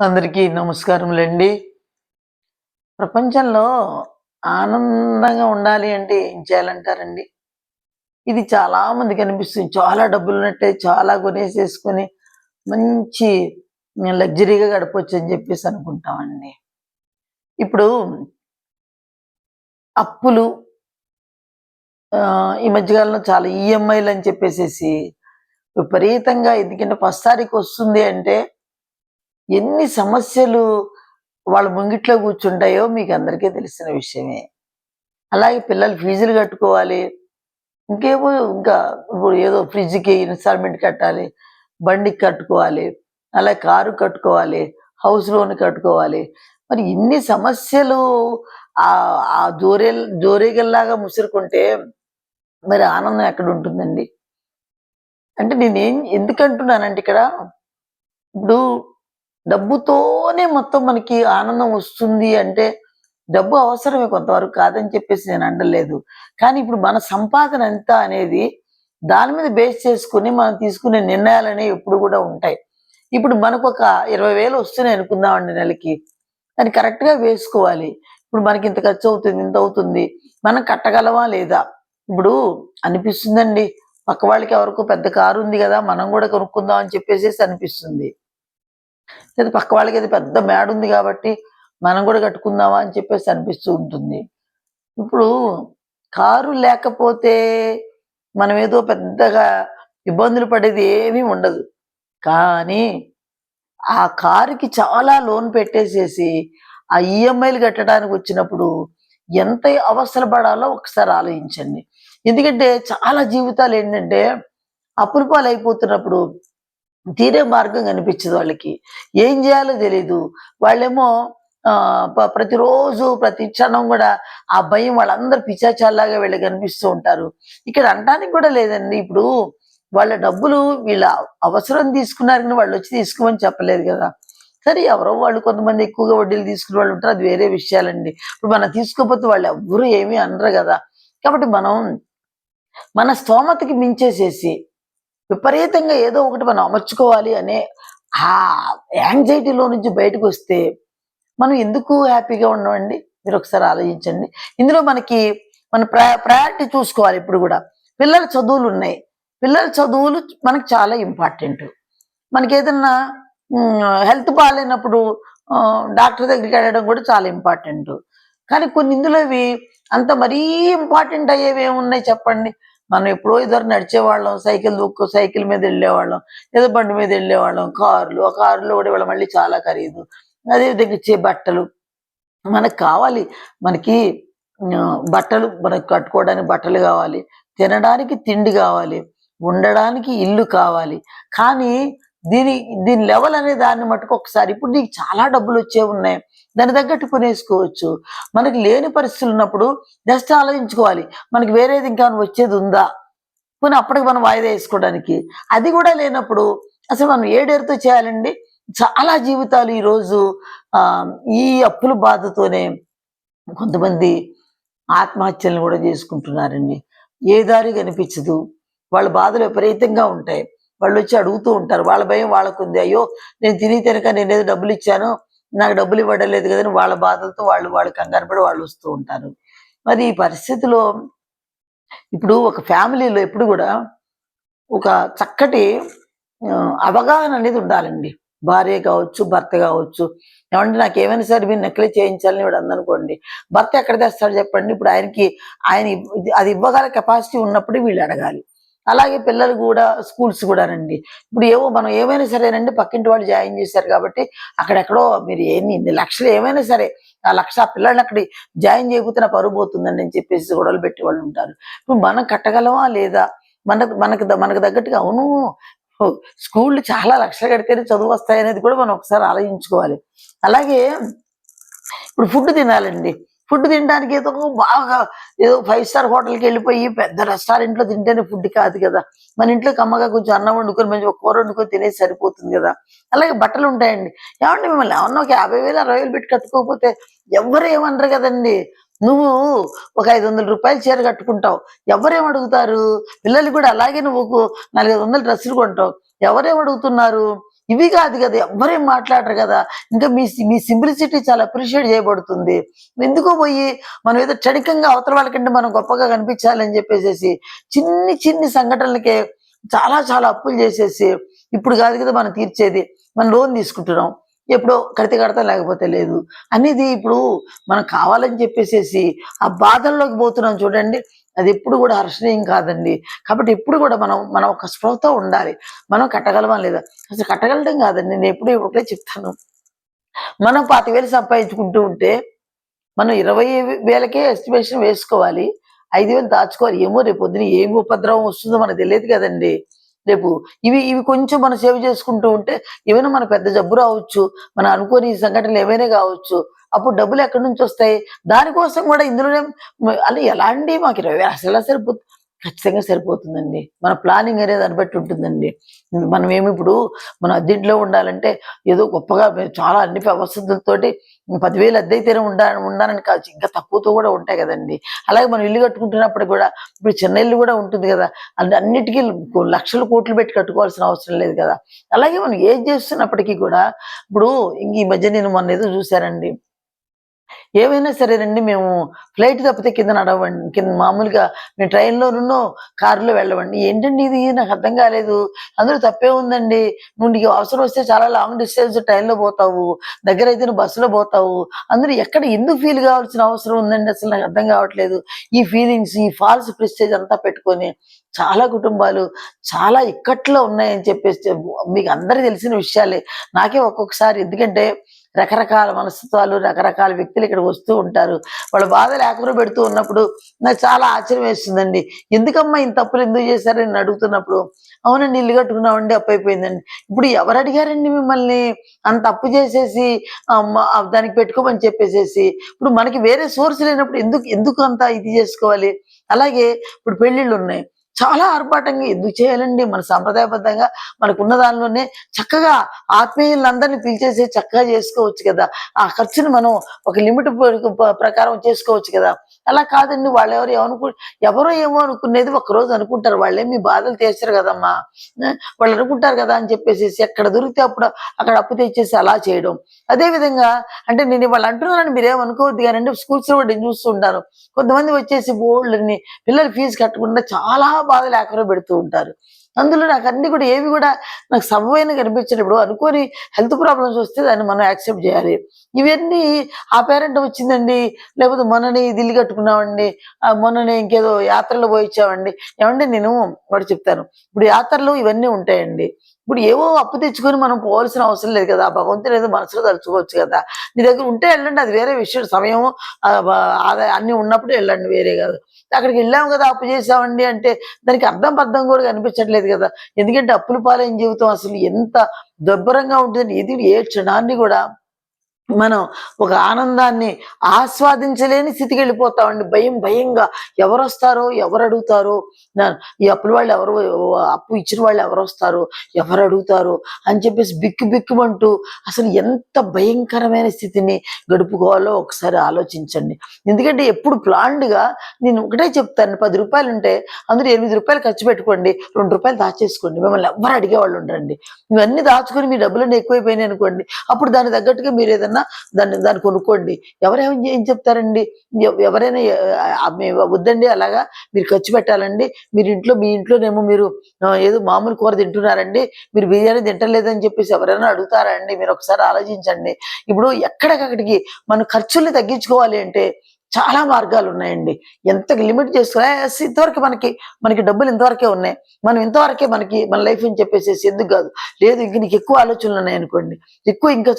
అందరికీ నమస్కారములండి. ప్రపంచంలో ఆనందంగా ఉండాలి అంటే ఏం చేయాలంటారండి? ఇది చాలామందికి అనిపిస్తుంది. చాలా డబ్బులు ఉన్నట్టే చాలా కొనేసేసుకొని మంచి లగ్జరీగా గడపచ్చు అని చెప్పేసి అనుకుంటామండి. ఇప్పుడు అప్పులు ఈ మధ్యకాలంలో చాలా ఈఎంఐలు అని చెప్పేసేసి విపరీతంగా ఎందుకంటే ఫస్ట్ తారీఖు వస్తుంది అంటే ఎన్ని సమస్యలు వాళ్ళ ముంగిట్లో కూర్చుంటాయో మీకు అందరికీ తెలిసిన విషయమే. అలాగే పిల్లలు ఫీజులు కట్టుకోవాలి. ఇంకేమో ఇంకా ఇప్పుడు ఏదో ఫ్రిడ్జ్కి ఇన్స్టాల్మెంట్ కట్టాలి బండికి కట్టుకోవాలి అలాగే కారు కట్టుకోవాలి హౌస్ లోన్ కట్టుకోవాలి. మరి ఇన్ని సమస్యలు ఆ ఆ జోరే జోరేగల్లాగా ముసురుకుంటే మరి ఆనందం ఎక్కడ ఉంటుందండి? అంటే నేనేం ఎందుకంటున్నానంటే ఇక్కడ ఇప్పుడు డబ్బుతోనే మొత్తం మనకి ఆనందం వస్తుంది అంటే డబ్బు అవసరమే కొంతవరకు కాదని చెప్పేసి నేను అండలేదు కానీ ఇప్పుడు మన సంపాదన ఎంత అనేది దాని మీద బేస్ చేసుకుని మనం తీసుకునే నిర్ణయాలు అనేవి ఎప్పుడు కూడా ఉంటాయి. ఇప్పుడు మనకు ఒక ఇరవై వేలు వస్తున్నాయి అనుకుందామండి నెలకి. దాన్ని కరెక్ట్గా వేసుకోవాలి. ఇప్పుడు మనకి ఇంత ఖర్చు అవుతుంది ఇంత అవుతుంది. మనం కట్టగలవా లేదా? ఇప్పుడు అనిపిస్తుందండి. పక్క వాళ్ళకి ఎవరికో పెద్ద కారు ఉంది కదా మనం కూడా కొనుక్కుందాం అని చెప్పేసి అనిపిస్తుంది. లేదా పక్క వాళ్ళకి అది పెద్ద మేడ ఉంది కాబట్టి మనం కూడా కట్టుకుందామా అని చెప్పేసి అనిపిస్తూ ఉంటుంది. ఇప్పుడు కారు లేకపోతే మనం ఏదో పెద్దగా ఇబ్బందులు పడేది ఏమీ ఉండదు. కానీ ఆ కారుకి చాలా లోన్ పెట్టేసేసి ఆ ఈఎంఐలు కట్టడానికి వచ్చినప్పుడు ఎంత అవసరం పడాలో ఒకసారి ఆలోచించండి. ఎందుకంటే చాలా జీవితాలు ఏంటంటే అప్పుల పాలు అయిపోతున్నప్పుడు తీరే మార్గం కనిపించదు వాళ్ళకి. ఏం చేయాలో తెలీదు. వాళ్ళేమో ప్రతిరోజు ప్రతి క్షణం కూడా ఆ భయం వాళ్ళందరూ పిచాచాల్లాగా వీళ్ళు కనిపిస్తూ ఉంటారు. ఇక్కడ అనడానికి కూడా లేదండి. ఇప్పుడు వాళ్ళ డబ్బులు వీళ్ళ అవసరం తీసుకున్నారు కానీ వాళ్ళు వచ్చి తీసుకోమని చెప్పలేదు కదా. సరే ఎవరో వాళ్ళు కొంతమంది ఎక్కువగా వడ్డీలు తీసుకునే వాళ్ళు ఉంటారు. అది వేరే విషయాలండి. ఇప్పుడు మనం తీసుకోకపోతే వాళ్ళు ఎవ్వరూ ఏమీ అనరు కదా. కాబట్టి మనం మన స్తోమతకి మించేసేసి విపరీతంగా ఏదో ఒకటి మనం అమర్చుకోవాలి అనే ఆ యాంగ్జైటీలో నుంచి బయటకు వస్తే మనం ఎందుకు హ్యాపీగా ఉండమండి మీరు ఒకసారి ఆలోచించండి. ఇందులో మనకి మన ప్రయారిటీ చూసుకోవాలి ఇప్పుడు కూడా. పిల్లల చదువులు ఉన్నాయి. పిల్లల చదువులు మనకు చాలా ఇంపార్టెంట్ మనకి ఏదన్నా హెల్త్ బాగాలేనప్పుడు డాక్టర్ దగ్గరికి వెళ్ళడం కూడా చాలా ఇంపార్టెంట్ కానీ కొన్ని ఇందులో అంత మరీ ఇంపార్టెంట్ అయ్యేవి ఏమున్నాయి చెప్పండి? మనం ఎప్పుడో ఇద్దరు నడిచేవాళ్ళం సైకిల్ దూక్కు సైకిల్ మీద వెళ్ళేవాళ్ళం ఏదో బండి మీద వెళ్ళేవాళ్ళం కార్లు ఆ కారులో కూడా ఇవాళ మళ్ళీ చాలా ఖరీదు. అదే విధంగా ఇచ్చే బట్టలు. మనకు కావాలి. మనకి బట్టలు మనకు కట్టుకోవడానికి బట్టలు కావాలి. తినడానికి తిండి కావాలి. ఉండడానికి ఇల్లు కావాలి. కానీ దీని దీని లెవెల్ అనే దాన్ని మటుకు ఒకసారి ఇప్పుడు నీకు చాలా డబ్బులు వచ్చే ఉన్నాయి. దాని తగ్గట్టు కొనేసుకోవచ్చు. మనకి లేని పరిస్థితులు ఉన్నప్పుడు జస్ట్ ఆలోచించుకోవాలి. మనకి వేరేది ఇంకా వచ్చేది ఉందా? పోనీ అప్పటికి మనం వాయిదా వేసుకోవడానికి. అది కూడా లేనప్పుడు అసలు మనం ఏడేరుతో చేయాలండి? చాలా జీవితాలు ఈరోజు ఈ అప్పుల బాధతోనే కొంతమంది ఆత్మహత్యలను కూడా చేసుకుంటున్నారండి. ఏ దారి కనిపించదు. వాళ్ళ బాధలు విపరీతంగా ఉంటాయి. వాళ్ళు వచ్చి అడుగుతూ ఉంటారు. వాళ్ళ భయం వాళ్ళకు ఉంది అయ్యో నేను తిని తినక నేను ఏదో డబ్బులు ఇచ్చాను. నాకు డబ్బులు ఇవ్వడం లేదు వాళ్ళ బాధలతో వాళ్ళు వాళ్ళు కంగారు పడి వాళ్ళు వస్తూ ఉంటారు. మరి ఈ పరిస్థితిలో ఇప్పుడు ఒక ఫ్యామిలీలో ఎప్పుడు కూడా ఒక చక్కటి అవగాహన అనేది ఉండాలండి. భార్య కావచ్చు భర్త కావచ్చు. ఏమంటే నాకు ఏమైనా సరే మీరు నకిలీ చేయించాలని వాడు అందనుకోండి భర్త ఎక్కడ తెస్తాడు చెప్పండి. ఇప్పుడు ఆయనకి ఆయన అది ఇవ్వగల కెపాసిటీ ఉన్నప్పుడు వీళ్ళు అడగాలి. అలాగే పిల్లలు కూడా స్కూల్స్ కూడా రండి ఇప్పుడు ఏవో మనం ఏమైనా సరేనండి పక్కింటి వాళ్ళు జాయిన్ చేశారు కాబట్టి అక్కడెక్కడో మీరు ఎన్ని ఇన్ని లక్షలు ఏమైనా సరే ఆ లక్ష ఆ పిల్లల్ని అక్కడ జాయిన్ చేయకపోతే నా పోతుందని పోతుందండి అని చెప్పేసి గొడవలు పెట్టి వాళ్ళు ఉంటారు. ఇప్పుడు మనం కట్టగలమా లేదా? మనకు మనకు మనకు తగ్గట్టుగా అవును స్కూళ్ళు చాలా లక్షలు కడితేనే చదువు వస్తాయి అనేది కూడా మనం ఒకసారి ఆలోచించుకోవాలి. అలాగే ఇప్పుడు ఫుడ్ తినాలండి. ఫుడ్ తినడానికి ఏదో బాగా ఏదో ఫైవ్ స్టార్ హోటల్కి వెళ్ళిపోయి పెద్ద రెస్టారెంట్లో తింటేనే ఫుడ్ కాదు కదా. మన ఇంట్లో కమ్మగా కొంచెం అన్నం వండుకొని మంచి ఒక కూర వండుకొని తినేసి సరిపోతుంది కదా. అలాగే బట్టలు ఉంటాయండి. ఏమండి మిమ్మల్ని ఏమన్నా ఒక యాభై వేలు అరవై వేలు పెట్టి కట్టుకోకపోతే ఎవరు ఏమనరు కదండి? నువ్వు ఒక ఐదు వందల రూపాయలు చీర కట్టుకుంటావు. ఎవరేం అడుగుతారు? పిల్లలు కూడా అలాగే నువ్వు ఒక నాలుగైదు వందల డ్రెస్సులు కొంటావు. ఎవరేం అడుగుతున్నారు? ఇవి కాదు కదా ఎవ్వరేం మాట్లాడరు కదా. ఇంకా మీ మీ సింప్లిసిటీ చాలా అప్రిషియేట్ చేయబడుతుంది. ఎందుకో పోయి మనం ఏదో క్షణికంగా అవతల వాళ్ళకంటే మనం గొప్పగా కనిపించాలని చెప్పేసి చిన్ని చిన్ని సంఘటనలకే చాలా చాలా అప్పులు చేసేసి ఇప్పుడు కాదు కదా మనం తీర్చేది మనం లోన్ తీసుకుంటున్నాం. ఎప్పుడో కడితే కడతాం లేకపోతే లేదు. అనేది ఇప్పుడు మనం కావాలని చెప్పేసేసి ఆ బాధల్లోకి పోతున్నాం చూడండి. అది ఎప్పుడు కూడా హర్షణీయం కాదండి. కాబట్టి ఎప్పుడు కూడా మనం మనం ఒక స్పృహతో ఉండాలి. మనం కట్టగలమా లేదా? అసలు కట్టగలడం కాదండి. నేను ఎప్పుడు ఇప్పుడే చెప్తాను. మనం పాతి వేలు సంపాదించుకుంటూ ఉంటే మనం ఇరవై వేలకే ఎస్టిమేషన్ వేసుకోవాలి. ఐదు వేలు దాచుకోవాలి. ఏమో రేపు పొద్దున ఏం ఉపద్రవం వస్తుందో మనకు తెలియదు కదండి. రేపు ఇవి ఇవి కొంచెం మనం సేవ్ చేసుకుంటూ ఉంటే ఏమైనా మన పెద్ద జబ్బు రావచ్చు మనం అనుకోని సంఘటనలు ఏమైనా కావచ్చు అప్పుడు డబ్బులు ఎక్కడి నుంచి వస్తాయి? దానికోసం కూడా ఇందులోనే అలా ఎలాంటి మాకు ఇరవై అసలు సరిపోతుంది ఖచ్చితంగా సరిపోతుందండి. మన ప్లానింగ్ అనేది దాన్ని బట్టి ఉంటుందండి. మనం ఏమి ఇప్పుడు మన అద్దెంట్లో ఉండాలంటే ఏదో గొప్పగా చాలా అన్ని వసతులతో పదివేలు అద్దె అయితేనే ఉండా ఉండాలని కాదు ఇంకా తక్కువతో కూడా ఉంటాయి కదండి. అలాగే మనం ఇల్లు కట్టుకుంటున్నప్పుడు కూడా ఇప్పుడు చిన్న ఇల్లు కూడా ఉంటుంది కదా. అన్ని అన్నిటికీ లక్షల కోట్లు పెట్టి కట్టుకోవాల్సిన అవసరం లేదు కదా. అలాగే మనం ఏం చేస్తున్నప్పటికీ కూడా ఇప్పుడు ఇంక ఈ మధ్య నేను మొన్న ఏదో చూశానండి. ఏమైనా సరేనండి మేము ఫ్లైట్ తప్పితే కింద నడవండి కింద మామూలుగా మేము ట్రైన్లోనూ కారులో వెళ్ళవండి. ఏంటండి ఇది? నాకు అర్థం కాలేదు. అందులో తప్పే ఉందండి. నువ్వు నీకు అవసరం వస్తే చాలా లాంగ్ డిస్టెన్స్ ట్రైన్లో పోతావు. దగ్గర అయితే నువ్వు బస్సులో పోతావు. అందరూ ఎక్కడ ఎందుకు ఫీల్ కావాల్సిన అవసరం ఉందండి? అసలు నాకు అర్థం కావట్లేదు. ఈ ఫీలింగ్స్ ఈ ఫాల్స్ ప్రెస్టేజ్ అంతా పెట్టుకొని చాలా కుటుంబాలు చాలా ఇక్కట్లో ఉన్నాయని చెప్పేసి మీకు అందరికీ తెలిసిన విషయాలే. నాకే ఒక్కొక్కసారి ఎందుకంటే రకరకాల మనస్తత్వాలు రకరకాల వ్యక్తులు ఇక్కడ వస్తూ ఉంటారు. వాళ్ళ బాధలు ఏకరు పెడుతూ ఉన్నప్పుడు నాకు చాలా ఆశ్చర్యం వేస్తుందండి. ఎందుకమ్మా ఇంత తప్పులు ఎందుకు చేశారని నేను అడుగుతున్నప్పుడు అవునండి ఇల్లు కట్టుకున్నామండి అప్పు అయిపోయిందండి. ఇప్పుడు ఎవరు అడిగారండి మిమ్మల్ని? అంత అప్పు చేసేసి దానికి పెట్టుకోమని చెప్పేసేసి ఇప్పుడు మనకి వేరే సోర్స్ లేనప్పుడు ఎందుకు ఎందుకు అంత ఇది చేసుకోవాలి? అలాగే ఇప్పుడు పెళ్ళిళ్ళు ఉన్నాయి. చాలా ఆర్భాటంగా ఎందుకు చేయాలండి? మన సాంప్రదాయబద్ధంగా మనకున్న దానిలోనే చక్కగా ఆత్మీయులందరినీ పిలిచేసి చక్కగా చేసుకోవచ్చు కదా. ఆ ఖర్చుని మనం ఒక లిమిట్ ప్రకారం చేసుకోవచ్చు కదా. అలా కాదండి వాళ్ళు ఎవరు ఏమనుకు ఎవరో ఏమో అనుకునేది ఒక రోజు అనుకుంటారు. వాళ్ళే మీ బాధలు తీర్చరు కదమ్మా. వాళ్ళు అనుకుంటారు కదా అని చెప్పేసి ఎక్కడ దొరికితే అప్పుడు అక్కడ అప్పు తెచ్చేసి అలా చేయడం. అదే విధంగా అంటే నేను వాళ్ళు అంటున్నానని మీరేమనుకోవద్దు కానీ స్కూల్స్లో కూడా నేను చూస్తుంటాను కొంతమంది వచ్చేసి బోర్డుని పిల్లలు ఫీజు కట్టకుండా చాలా బాధలు లేకుండా పెడుతూ ఉంటారు. అందులో నాకు అన్ని కూడా ఏవి కూడా నాకు సబమైన కనిపించినప్పుడు అనుకోని హెల్త్ ప్రాబ్లమ్స్ వస్తే దాన్ని మనం యాక్సెప్ట్ చేయాలి. ఇవన్నీ ఆ పేరెంట్ వచ్చిందండి లేకపోతే మొన్ననే ఇది ఇల్లు కట్టుకున్నామండి మొన్ననే ఇంకేదో యాత్రలో పోయి ఏమంటే నేను వాడు చెప్తాను. ఇప్పుడు యాత్రలు ఇవన్నీ ఉంటాయండి. ఇప్పుడు ఏవో అప్పు తెచ్చుకొని మనం పోవాల్సిన అవసరం లేదు కదా. భగవంతుని ఏదో మనసులో తలుచుకోవచ్చు కదా. నీ దగ్గర ఉంటే వెళ్ళండి అది వేరే విషయం. సమయం ఆదాయ అన్ని ఉన్నప్పుడు వెళ్ళండి వేరే కాదు. అక్కడికి వెళ్ళాము కదా అప్పు చేసామండి అంటే దానికి అర్థం పర్థం కూడా కనిపించట్లేదు కదా. ఎందుకంటే అప్పుల పాలైన జీవితం అసలు ఎంత దుర్భరంగా ఉంటుంది ఇది ఏ క్షణాన్ని కూడా మనం ఒక ఆనందాన్ని ఆస్వాదించలేని స్థితికి వెళ్ళిపోతామండి. భయం భయంగా ఎవరు వస్తారో ఎవరు అడుగుతారో ఈ అప్పుల వాళ్ళు ఎవరు అప్పు ఇచ్చిన వాళ్ళు ఎవరు వస్తారో ఎవరు అడుగుతారో అని చెప్పేసి బిక్కు బిక్కుమంటూ అసలు ఎంత భయంకరమైన స్థితిని గడుపుకోవాలో ఒకసారి ఆలోచించండి. ఎందుకంటే ఎప్పుడు planned నేను ఒకటే చెప్తాను పది రూపాయలు ఉంటే అందులో ఎనిమిది రూపాయలు ఖర్చు పెట్టుకోండి రెండు రూపాయలు దాచేసుకోండి మిమ్మల్ని ఎవరు అడిగేవాళ్ళు ఉండరండి. ఇవన్నీ దాచుకొని మీ డబ్బులన్నీ ఎక్కువైపోయినాయి అనుకోండి అప్పుడు దాని తగ్గట్టుగా మీరు ఏదైనా ఏదన్నా దాన్ని దాన్ని కొనుక్కోండి. ఎవరేం ఏం చెప్తారండి? ఎవరైనా వద్దండి అలాగా మీరు ఖర్చు పెట్టాలండి. మీరు ఇంట్లో మీ ఇంట్లోనేమో మీరు ఏదో మామూలు కూర తింటున్నారండి. మీరు బిర్యానీ తింటలేదని చెప్పేసి ఎవరైనా అడుగుతారా అండి? మీరు ఒకసారి ఆలోచించండి. ఇప్పుడు ఎక్కడికక్కడికి మన ఖర్చుల్ని తగ్గించుకోవాలి అంటే చాలా మార్గాలు ఉన్నాయండి. ఎంత లిమిట్ చేసుకున్నా ఇంతవరకు మనకి మనకి డబ్బులు ఇంతవరకే ఉన్నాయి. మనం ఇంతవరకే మనకి మన లైఫ్ అని చెప్పేసేసి ఎందుకు కాదు? లేదు ఇంక నీకు ఎక్కువ ఆలోచనలు ఉన్నాయి అనుకోండి. ఎక్కువ ఇంకా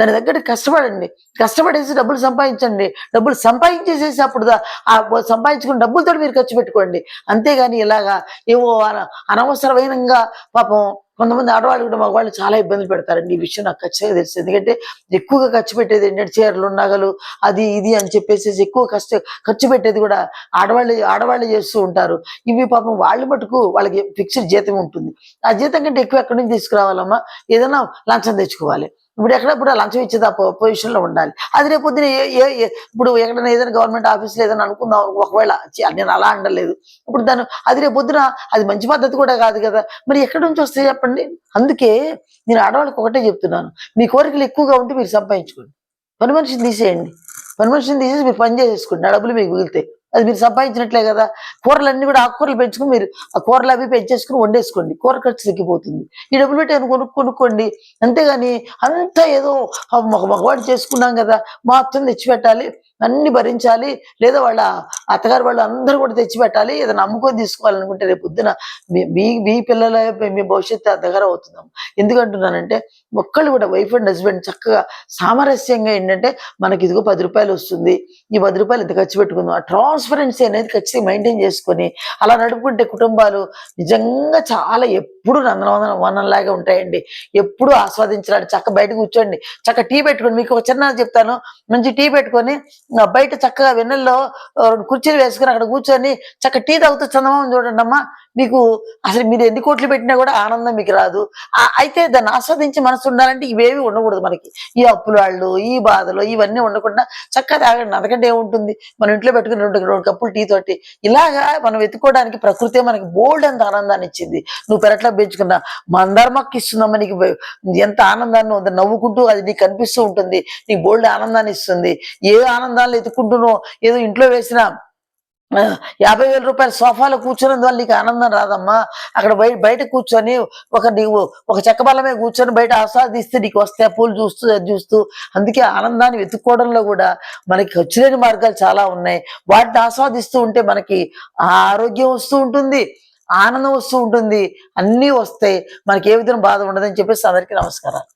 దాని దగ్గర కష్టపడండి. కష్టపడేసి డబ్బులు సంపాదించండి. డబ్బులు సంపాదించేసేసి అప్పుడు ఆ సంపాదించుకున్న డబ్బులతో మీరు ఖర్చు పెట్టుకోండి. అంతేగాని ఇలాగా ఏవో అన- అనవసరమైనగా పాపం కొంతమంది ఆడవాళ్ళు కూడా మగవాళ్ళు చాలా ఇబ్బందులు పెడతారండి. ఈ విషయం నాకు ఖచ్చితంగా తెలుసు. ఎందుకంటే ఎక్కువగా ఖర్చు పెట్టేది ఏంటంటే చీరలు నగలు అది ఇది అని చెప్పేసి ఎక్కువ కష్ట ఖర్చు పెట్టేది కూడా ఆడవాళ్ళు ఆడవాళ్ళు చేస్తూ ఉంటారు. ఇవి పాపం వాళ్ళు మటుకు వాళ్ళకి ఫిక్స్డ్ జీతం ఉంటుంది. ఆ జీతం కంటే ఎక్కువ ఎక్కడి నుంచి తీసుకురావాలమ్మా? ఏదైనా లంచం తెచ్చుకోవాలి. ఇప్పుడు ఎక్కడప్పుడు లంచం ఇచ్చేది ఆ పొజిషన్లో ఉండాలి. అది రేపు పొద్దున ఏ ఏ- ఏ- ఇప్పుడు ఎక్కడైనా ఏదైనా గవర్నమెంట్ ఆఫీస్ ఏదైనా అనుకుందాం ఒకవేళ నేను అలా అండలేదు ఇప్పుడు దాని అది రేపు పొద్దున అది మంచి పద్ధతి కూడా కాదు కదా. మరి ఎక్కడి నుంచి వస్తాయి చెప్పండి? అందుకే నేను ఆడవాళ్ళకి ఒకటే చెప్తున్నాను. మీ కోరికలు ఎక్కువగా ఉంటే మీరు సంపాదించుకోండి. పని మనిషిని తీసేయండి. పని మనిషిని తీసేసి మీరు పని చేసేసుకోండి. డబ్బులు మీకు మిగులుతాయి. అది మీరు సంపాదించినట్లే కదా. కూరలన్నీ కూడా ఆకుకూరలు పెంచుకుని మీరు ఆ కూరలు అవి పెంచేసుకుని వండేసుకోండి. కూర ఖర్చు తగ్గిపోతుంది. ఈ డబ్బులు పెట్టి కొనుక్కు కొనుక్కోండి అంతేగాని అంతా ఏదో మగవాడు చేసుకున్నాం కదా మొత్తం తెచ్చిపెట్టాలి. అన్ని భరించాలి. లేదా వాళ్ళ అత్తగారు వాళ్ళు అందరూ కూడా తెచ్చి పెట్టాలి ఏదైనా అమ్ముకొని తీసుకోవాలనుకుంటే రేపు పొద్దున మీ మీ పిల్లల మీ భవిష్యత్తు అత్తగారు అవుతున్నాం ఎందుకంటున్నానంటే ఒక్కళ్ళు కూడా వైఫ్ అండ్ హస్బెండ్ చక్కగా సామరస్యంగా ఏంటంటే మనకి ఇదిగో పది రూపాయలు వస్తుంది. ఈ పది రూపాయలు ఇంత ఖర్చు పెట్టుకుందాం. ఆ ట్రాన్స్పరెన్సీ అనేది ఖచ్చితంగా మెయింటైన్ చేసుకొని అలా నడుపుకుంటే కుటుంబాలు నిజంగా చాలా ఎప్పుడు నందనవందన వనంలాగా ఉంటాయండి. ఎప్పుడు ఆస్వాదించడానికి చక్క బయట కూర్చోండి. చక్క టీ పెట్టుకోండి మీకు ఒక చిన్న చెప్తాను. మంచి టీ పెట్టుకొని బయట చక్కగా వెన్నెల్లో రెండు కుర్చీలు వేసుకొని అక్కడ కూర్చొని చక్క టీ తాగుతూ చందమామని చూడండి అమ్మా. మీకు అసలు మీరు ఎన్ని కోట్లు పెట్టినా కూడా ఆనందం మీకు రాదు. ఆ, అయితే దాన్ని ఆస్వాదించి మనసు ఉండాలంటే ఇవేవి ఉండకూడదు మనకి. ఈ అప్పులు వాళ్ళు ఈ బాధలు ఇవన్నీ ఉండకుండా చక్కగా తాగండి. అంతకంటే ఏముంటుంది? మన ఇంట్లో పెట్టుకుని రెండు రెండు కప్పులు టీ తోటి. ఇలాగా మనం వెతుక్కోవడానికి ప్రకృతి మనకి బోల్డ్ అంత ఆనందాన్ని ఇచ్చింది. నువ్వు పెరట్లో పెంచుకున్న మందార మొక్క ఇస్తుందమ్మా నీకు ఎంత ఆనందాన్ని నవ్వుకుంటూ అది నీకు కనిపిస్తూ ఉంటుంది. నీకు బోల్డ్ ఆనందాన్ని ఇస్తుంది. ఏ ఆనందం ఆనందాలు ఎత్తుకుంటున్నావు ఏదో ఇంట్లో వేసిన యాభై వేల రూపాయల సోఫాలో కూర్చున్నందువల్ల నీకు ఆనందం రాదమ్మా. అక్కడ బయట బయట కూర్చొని ఒక నీవు ఒక చెక్కబల్లమే కూర్చొని బయట ఆస్వాదిస్తే నీకు వస్తే పూలు చూస్తూ అది చూస్తూ. అందుకే ఆనందాన్ని వెతుక్కోవడంలో కూడా మనకి ఖర్చు లేని మార్గాలు చాలా ఉన్నాయి. వాటిని ఆస్వాదిస్తూ ఉంటే మనకి ఆరోగ్యం వస్తూ ఉంటుంది ఆనందం వస్తూ ఉంటుంది అన్నీ వస్తాయి. మనకి ఏ విధంగా బాధ ఉండదని చెప్పేసి అందరికీ నమస్కారం